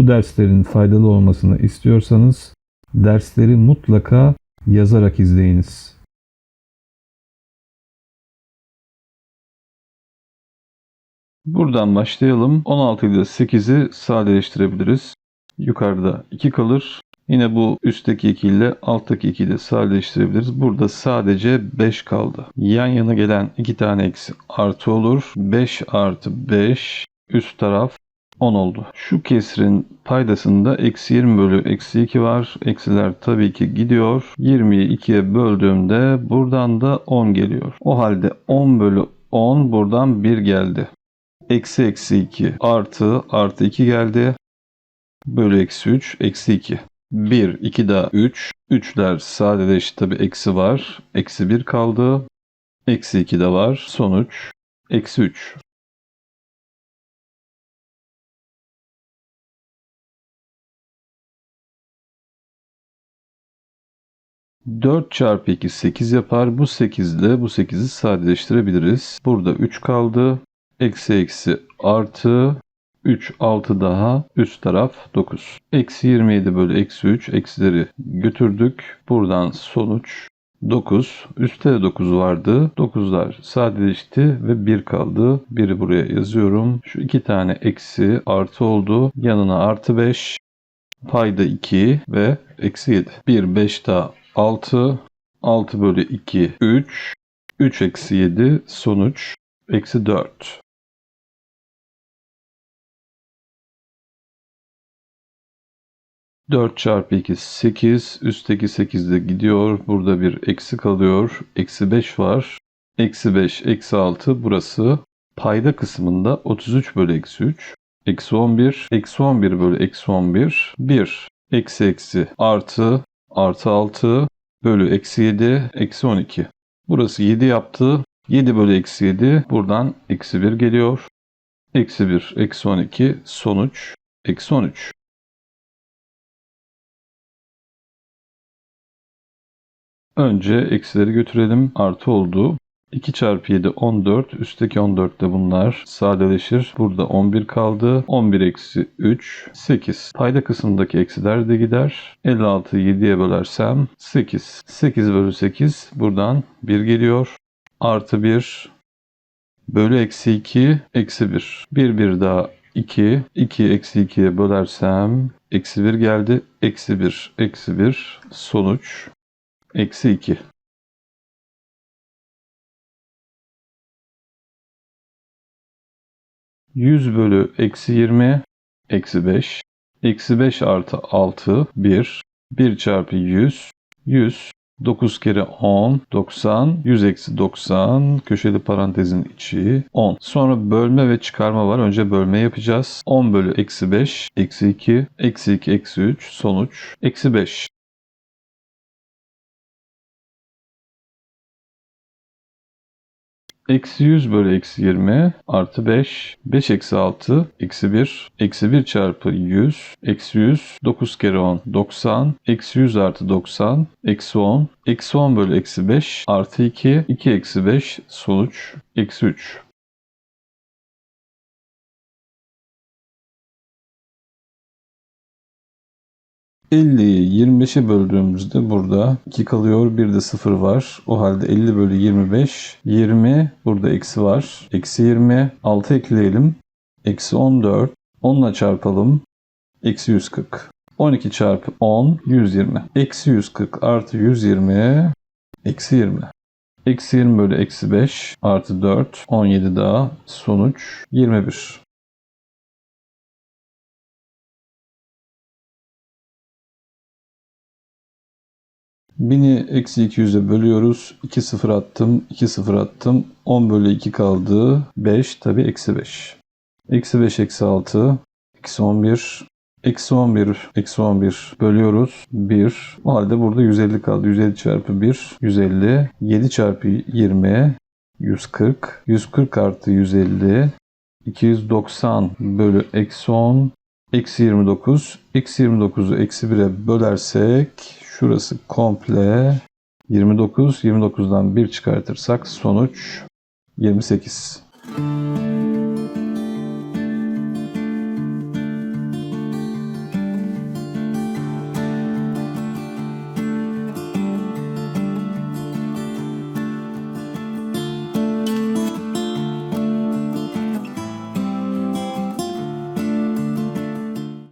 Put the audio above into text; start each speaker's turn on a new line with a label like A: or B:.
A: Bu derslerin faydalı olmasını istiyorsanız dersleri mutlaka yazarak izleyiniz. Buradan başlayalım. 16 ile 8'i sadeleştirebiliriz. Yukarıda 2 kalır. Yine bu üstteki 2 ile alttaki 2'yi de sadeleştirebiliriz. Burada sadece 5 kaldı. Yan yana gelen 2 tane eksi artı olur. 5 artı 5 üst taraf 10 oldu. Şu kesrin paydasında eksi 20 bölü eksi 2 var. Eksiler tabii ki gidiyor. 20'yi 2'ye böldüğümde buradan da 10 geliyor. O halde 10 bölü 10 buradan 1 geldi. Eksi eksi 2 artı artı 2 geldi. Bölü eksi 3 eksi 2. 1, 2 daha 3. 3'ler sadeleşti tabi eksi var. Eksi 1 kaldı. Eksi 2 de var. Sonuç eksi 3. 4 çarpı 2 8 yapar. Bu 8 ile bu 8'i sadeleştirebiliriz. Burada 3 kaldı. Eksi eksi artı 3 6 daha üst taraf 9. Eksi 27 bölü eksi 3 eksileri götürdük. Buradan sonuç 9. Üstte de 9 vardı. 9'lar sadeleşti ve 1 kaldı. 1'i buraya yazıyorum. Şu iki tane eksi artı oldu. Yanına artı 5. Payda 2 ve eksi 7. 1 5 daha 6. 6 bölü 2 3. 3 eksi 7 sonuç eksi 4. Dört çarpı 2 8. Üstteki 8 de gidiyor. Burada bir eksi kalıyor. Eksi 5 var. Eksi 5, eksi 6 burası. Payda kısmında 33 bölü eksi 3. Eksi 11. Eksi 11 bölü eksi 11. 1. Eksi eksi artı artı 6 bölü eksi 7 eksi 12. Burası 7 yaptı. 7 bölü eksi 7 buradan eksi 1 geliyor. Eksi 1 eksi 12 sonuç eksi 13. Önce eksileri götürelim. Artı oldu. 2 çarpı 7 14. Üstteki 14 de bunlar sadeleşir. Burada 11 kaldı. 11 eksi 3 8. Payda kısmındaki eksiler de gider. 56'yı 7'ye bölersem 8. 8 bölü 8 buradan 1 geliyor. Artı 1 bölü eksi 2 eksi 1. 1 1 daha 2. 2 eksi 2'ye bölersem eksi 1 geldi. Eksi 1 eksi 1 sonuç eksi 2. Yüz bölü eksi 20 eksi 5. Eksi 5 artı 6 1. 1 çarpı 100 100. 9 kere 10 90. 100 eksi 90. Köşeli parantezin içi 10. Sonra bölme ve çıkarma var. Önce bölme yapacağız. 10 bölü eksi 5 eksi 2. Eksi 2 eksi 3 sonuç eksi 5. Eksi 100 bölü eksi 20 artı 5. 5 eksi 6 eksi 1. Eksi 1 çarpı 100. Eksi 100. 9 kere 10 90. Eksi 100 artı 90. Eksi 10. Eksi 10 bölü eksi 5 artı 2. 2 eksi 5 sonuç eksi 3. %50'yi 25'e böldüğümüzde burada 2 kalıyor. Bir de 0 var. O halde 50 bölü 25. 20 burada eksi var. Eksi 20. 6 ekleyelim. Eksi 14. 10 ile çarpalım. Eksi 140. 12 çarpı 10 120. Eksi 140 artı 120 eksi 20. Eksi 20 bölü eksi 5 artı 4 17 daha sonuç 21. Bini eksi 200'e bölüyoruz. 2 sıfır attım. 2 sıfır attım. 10 bölü 2 kaldı. 5 tabi eksi 5. Eksi 5 eksi 6. Eksi 11. Eksi 11. Eksi 11 bölüyoruz. 1. O halde burada 150 kaldı. 150 çarpı 1. 150. 7 çarpı 20. 140. 140 artı 150. 290 bölü eksi 10. Eksi 29. Eksi 29'u eksi 1'e bölersek Şurası komple 29. 29'dan 1 çıkartırsak sonuç 28.